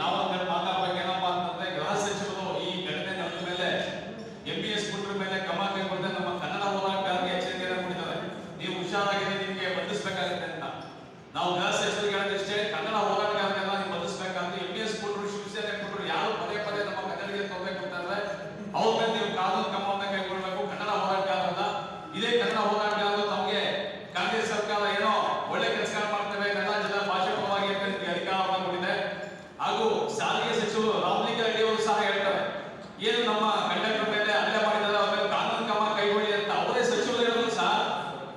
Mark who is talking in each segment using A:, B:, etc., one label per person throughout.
A: ನಾವು ಮಾತಾಡ್ಬೇಕು, ಏನಪ್ಪಾ ಅಂತಂದ್ರೆ ಗೃಹ ಈ ಘಟನೆ ನಡೆದ ಮೇಲೆ ಎಂ ಬಿ ಮೇಲೆ ಕ್ರಮ ಕೈಗೊಂಡೆ ನಮ್ಮ ಕನ್ನಡ ಹೋರಾಟಗಾರರಿಗೆ ಎಚ್ಚರಿಕೆಯನ್ನು ಕೊಟ್ಟಿದ್ದಾರೆ. ನೀವು ಹುಷಾರಾಗಿ ನಿಮ್ಗೆ ಬಂಧಿಸಬೇಕಾಗುತ್ತೆ ಅಂತ. ನಾವು ಗೃಹ ಸಚಿವರಿಗೆ ಹೇಳೋದಿಷ್ಟೇ ಕನ್ನಡ ಹೋರಾಟಗಾರರೆಲ್ಲ ಸಾರಿಗೆ ಸಚಿವರು ರಾಮಲಿಂಗ ರೆಡ್ಡಿ ಸಹ ಹೇಳ್ತಾರೆ, ಏನು ನಮ್ಮ ಕಂಡಕ್ಟರ್ ಮೇಲೆ ಅಡ್ಡ ಮಾಡಿದ್ದಾರೆ, ಅವರ ಮೇಲೆ ಕಾನೂನು ಕ್ರಮ ಕೈಗೊಳ್ಳಿ ಅಂತ ಅವರೇ ಸಚಿವರಿಗೂ ಸಹ,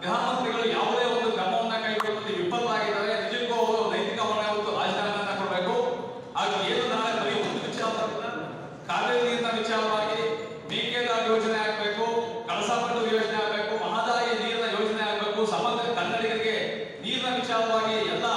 A: ಗೃಹ ಮಂತ್ರಿಗಳು ಯಾವುದೇ ಒಂದು ಕ್ರಮವನ್ನ ಕೈಗೊಳ್ಳುವಂತೆ ವಿಫಲರಾಗಿದ್ದಾರೆ. ನಿಜಕ್ಕೂ ಅವರು ನೈತಿಕ ಹೊಣೆ ಹೊತ್ತು ರಾಜೀನಾಮೆಯನ್ನ ಕೊಡಬೇಕು. ಹಾಗೂ ಏನು ನಾಳೆ ಬರೀ ಒಂದು ನೀರಿನ ವಿಚಾರವಾಗಿ ಮೇಕೆದಾಟು ಯೋಜನೆ ಆಗಬೇಕು, ಕಳಸಾಪಟ್ಟು ಯೋಜನೆ ಆಗಬೇಕು, ಮಹದಾಯಿ ನೀರಿನ ಯೋಜನೆ ಆಗಬೇಕು, ಸಮಗ್ರ ಕನ್ನಡಿಗರಿಗೆ ನೀರಿನ ವಿಚಾರವಾಗಿ ಎಲ್ಲ